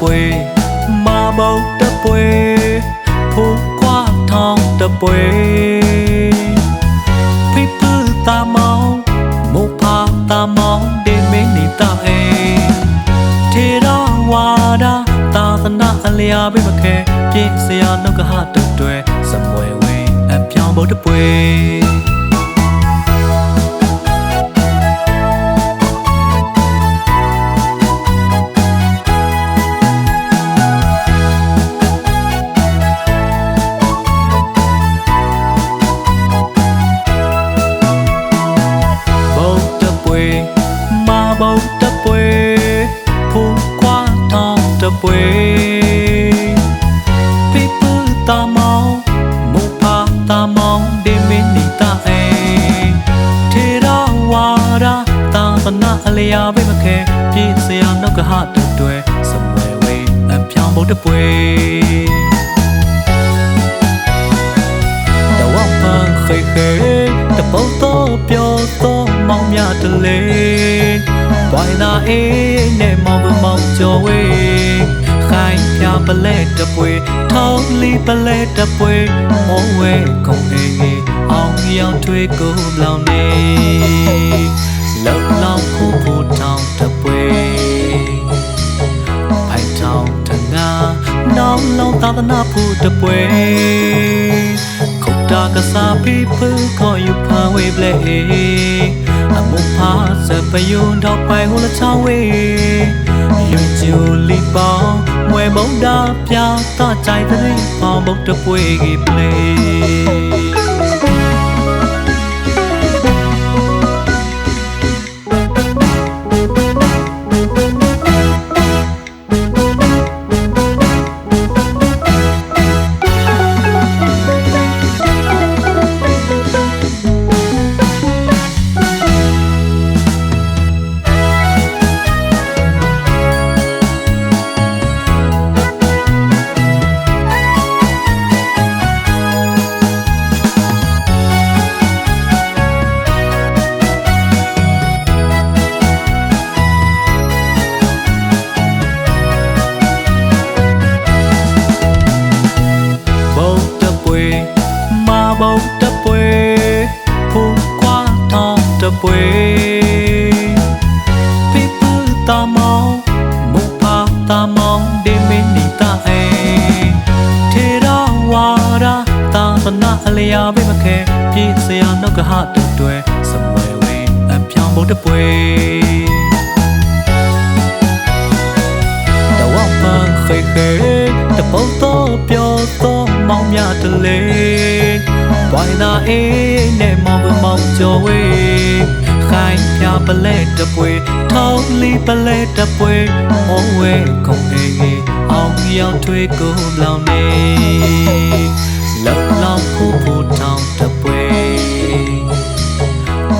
ပွဲမာဘုံတပွဲဖိုးခွာထောင်းတပွဲဖိပူတာမောင်မုဖာတာမောင်ဒေမင်းနီတာအေထေရဝါဒသာသနာအလျာပေးမခဲပြင်းစရာနှုတ်ကဟတတွဲစမွေဝင်းအပြောင်းဘုတ်တပွဲ ထောင်းတပွဲဖိပူတာမောင်မူဖာတာမောင်ဒီမီနီတာအေထေရဝါဒသာသနာအလျာဘေးမခဲပြည့်စရာနောက်ကဟတူတွဲစမွယ်ဝေးအပြောင်းဘုံတပွဲတဝပန်းခေခေတပုတ်တော့ပြောတော့မော ပြပလဲတပွေထောင်းလီပလဲတပွေမောဝဲခုံအေးအောင်ရောင်ထွေးကိုလောင်နေလောက်လောက်ဖို့ဖို့ထောင်းတပွေဖိုင်ထောင်တငါနောင်လုံးသာသနာဖို့တပွဲခုတ်တာကစားပြီးဖူးခေါ်ယူဖာဝေးပလေအမုဖာစပယွန်တော့ပိုင်ဟိုလချောင်းဝေးလူကျူလီပေါင်း မွေမုံတာပြတာကြိုက်တဲ့ပေါင်းဘုတ်တပွဲကြီးပလေ ဘုံတပွဲဖူခွာထောင်းတပွဲဖိပူတာမောင်မူဖာတာမောင်ဒီမီနီတာအေထေရဝါဒသာသနာအလျာဘေးမခဲပြည့်စရာနောက်ကဟတူတွဲစမွယ်ဝင်းအပြောင်းဘုံတပွဲတဝပန်းခေခေတပုတ်တော့ပြောတော့မောင်မြတလေ ဝိုင်နာအေးနဲ့မောင်ကမောင်ကျော်ဝေးခိုင်ပြပလဲတပွဲထောင်းလီပလဲတပွဲဟောဝဲခုံအေးအောင်ရောင်ထွေးကိုလောင်နေလောက်လောက်ဖို့ဖို့ထောင်းတပွဲ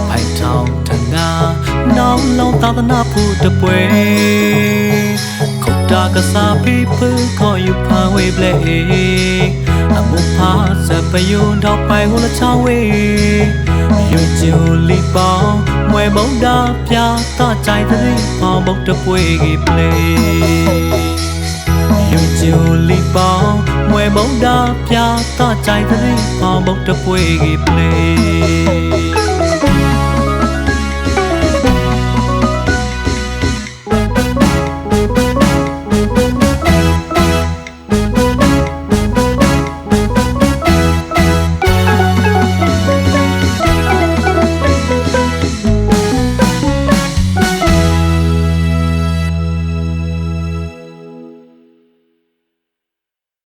ဖိုင်ထောင်းတငါနောင်လုံးသာသနာဖို့တပွဲခုတ်တာကစားပြီးဖူးခေါ်ယူဖာဝေးပလေ အမှုဖာစပယွန်တော့ပိုင်ဟိုလချောင်းဝေးလူကျူလီပေါင်းမွေမုံတာပြတာကြိုက်တဲ့ပေါင်းဘုတ်တပွဲကြီးပလေလူကျူလီပေါင်းမွေမုံတာပြတာကြိုက်တဲ့ပေါင်းဘုတ်တပွဲကြီးပလေ